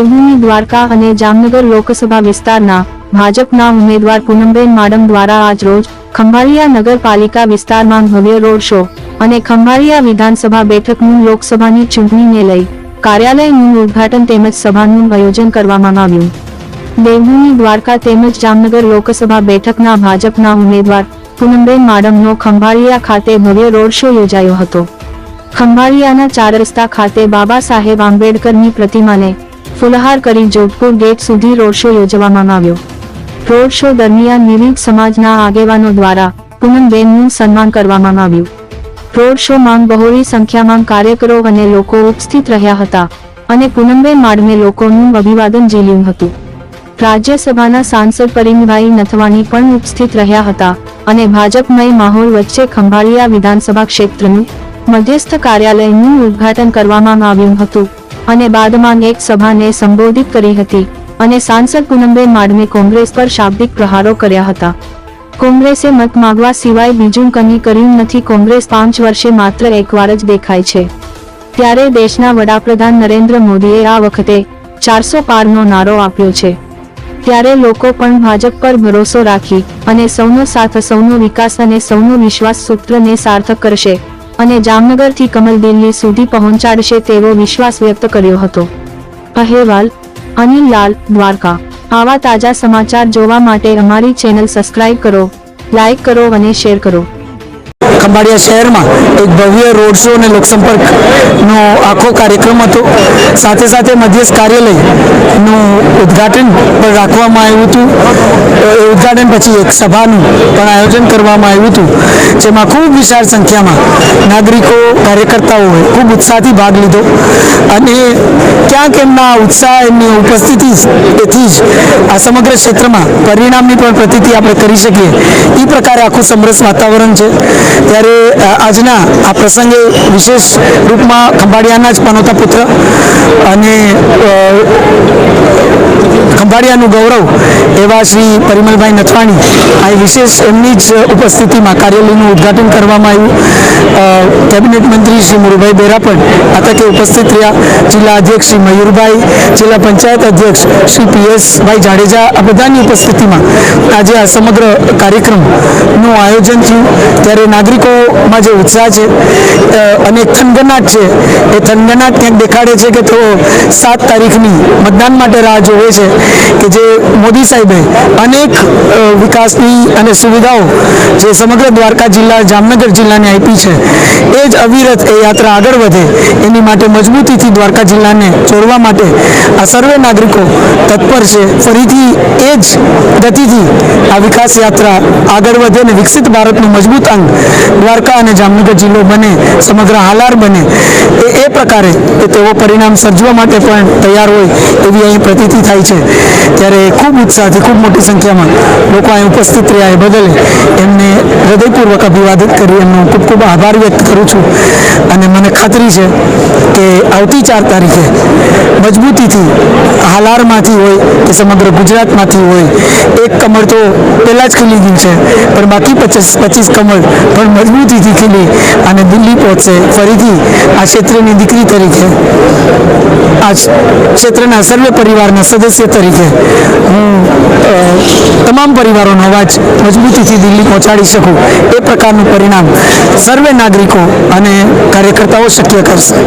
દેવભૂમિ દ્વારકા અને જામનગર લોકસભા વિસ્તારના ભાજપના ઉમેદવાર પૂનમબેન માડમ દ્વારા આજરોજ ખંભાળિયા નગરપાલિકા વિસ્તારમાં ભવ્ય રોડ શો અને ખંભાળિયા વિધાનસભા બેઠકનું લોકસભાની ચૂંટણીને લઈ કાર્યાલયનું ઉદ્ઘાટન તેમજ સભાનું આયોજન કરવામાં આવ્યું. દેવભૂમિ દ્વારકા તેમજ જામનગર લોકસભા બેઠકના ભાજપના ઉમેદવાર પૂનમબેન માડમનો ખંભાળિયા ખાતે ભવ્ય રોડ શો યોજાયો હતો. ખંભાળિયાના ચાર રસ્તા ખાતે બાબા સાહેબ આંબેડકરની પ્રતિમાને ફુલહાર કરી જોધપુર ગેટ સુધી રોડ શો યોજવામાં આવ્યો. રોડ શો દરમિયાન વિવિધ સમાજના આગેવાનો દ્વારા પૂનમબેનનું સન્માન કરવામાં આવ્યું. રોડ શોમાં બહોળી સંખ્યામાં કાર્યકરો અને લોકો ઉપસ્થિત રહ્યા હતા અને પૂનમબેન માડમે લોકોનું અભિવાદન ઝીલ્યું હતું. રાજ્યસભાના સાંસદ પરિમભાઈ નથવાણી પણ ઉપસ્થિત રહ્યા હતા અને ભાજપમય માહોલ વચ્ચે ખંભાળિયા વિધાનસભા ક્ષેત્રનું મધ્યસ્થ કાર્યાલયનું ઉદ્ઘાટન કરવામાં આવ્યું હતું. અને બાદમાં એક સભાને સંબોધિત કરી હતી અને સાંસદ પૂનમબેન માડમે કોંગ્રેસ પર શાબ્દિક પ્રહારો કર્યા હતા. કોંગ્રેસે મત માગવા સિવાય બીજું કંઈ કર્યું નથી. કોંગ્રેસ પાંચ વર્ષે માત્ર એકવાર જ દેખાય છે. ત્યારે દેશના વડાપ્રધાન નરેન્દ્ર મોદીએ આ વખતે ચારસો પારનો નારો આપ્યો છે. ત્યારે લોકો પણ ભાજપ પર ભરોસો રાખી અને સૌનો સાથ, સૌનો વિકાસ અને સૌનો વિશ્વાસ સૂત્રને સાર્થક કરશે. અને જામનગરથી કમલ દિલ્હી સુધી પહોંચાડશે તેવો વિશ્વાસ વ્યક્ત કર્યો હતો. અહેવાલ અનિલ લાલ દ્વારકા. આવા તાજા સમાચાર જોવા માટે અમારી ચેનલ સબસ્ક્રાઇબ કરો લાઈક કરો અને શેર કરો. ખંભાળિયા શહેરમાં એક ભવ્ય રોડ શો અને લોકસંપર્કનો આખો કાર્યક્રમ હતો. સાથે સાથે મધ્યસ્થ કાર્યાલયનું ઉદ્ઘાટન પણ રાખવામાં આવ્યું હતું. એ ઉદ્ઘાટન પછી એક સભાનું પણ આયોજન કરવામાં આવ્યું હતું, જેમાં ખૂબ વિશાળ સંખ્યામાં નાગરિકો કાર્યકર્તાઓએ ખૂબ ઉત્સાહથી ભાગ લીધો અને ક્યાંક એમના ઉત્સાહ, એમની ઉપસ્થિતિ એથી જ આ સમગ્ર ક્ષેત્રમાં પરિણામની પણ પ્રતિતિ આપણે કરી શકીએ. એ પ્રકારે આખું સમરસ વાતાવરણ છે. ત્યારે આજના આ પ્રસંગે વિશેષ રૂપમાં ખંભાળિયાના જ પનોતા પુત્ર અને અ, ગૌરવ એવા શ્રી પરિમલભાઈ નથવાણી આ વિશેષ એમની જ ઉપસ્થિતિમાં કાર્યાલયનું ઉદ્ઘાટન કરવામાં આવ્યું. કેબિનેટ મંત્રી શ્રી મુરુભાઈ બેરા પણ આ ઉપસ્થિત રહ્યા જિલ્લા અધ્યક્ષ શ્રી મયુરભાઈ જિલ્લા પંચાયત અધ્યક્ષ શ્રી પીએસભાઈ જાડેજા આ બધાની ઉપસ્થિતિમાં આજે આ સમગ્ર કાર્યક્રમનું આયોજન થયું. ત્યારે નાગરિકોમાં જે ઉત્સાહ છે અને થનગનાટ છે એ થનગનાટ ક્યાંક દેખાડે છે કે તેઓ સાત તારીખની મતદાન માટે રાહ જોવે છે. કે જે મોદી સાહેબે અનેક વિકાસની અને સુવિધાઓ જે સમગ્ર દ્વારકા જિલ્લા, જામનગર જિલ્લાને આપી છે, એ જ અવિરત એ યાત્રા આગળ વધે એની માટે મજબૂતીથી દ્વારકા જિલ્લાને જોડવા માટે આ સર્વે નાગરિકો તત્પર છે. ફરીથી એ જ ગતિથી આ વિકાસ યાત્રા આગળ વધે અને વિકસિત ભારતનું મજબૂત અંગ દ્વારકા અને જામનગર જિલ્લો બને, સમગ્ર હાલાર બને. એ એ પ્રકારે કે તેઓ પરિણામ સર્જવા માટે પણ તૈયાર હોય એવી અહીં પ્રતીતિ થાય છે. ત્યારે ખૂબ ઉત્સાહથી, ખૂબ મોટી સંખ્યામાં લોકો અહીં ઉપસ્થિત રહ્યા એ બદલે એમને હૃદયપૂર્વક અભિવાદિત કરી એમનો ખૂબ ખૂબ આભાર વ્યક્ત કરું છું. અને મને ખાતરી છે કે આવતી ચાર તારીખે મજબૂતીથી હાલારમાંથી હોય કે સમગ્ર ગુજરાતમાંથી હોય, એક કમળ તો પહેલાં જ ખીલી ગયું છે, પણ બાકી પચીસ પચીસ કમળ પણ મજબૂતીથી ખીલી અને દિલ્હી પહોંચશે. ફરીથી આ ક્ષેત્રની દીકરી તરીકે, આ ક્ષેત્રના સર્વે પરિવારના સદસ્ય તરીકે હું તમામ પરિવારોનો અવાજ મજબૂતીથી દિલ્હી પહોંચાડી શકું. એ પ્રકારનું પરિણામ સર્વે નાગરિકો અને કાર્યકર્તાઓ શક્ય કરશે.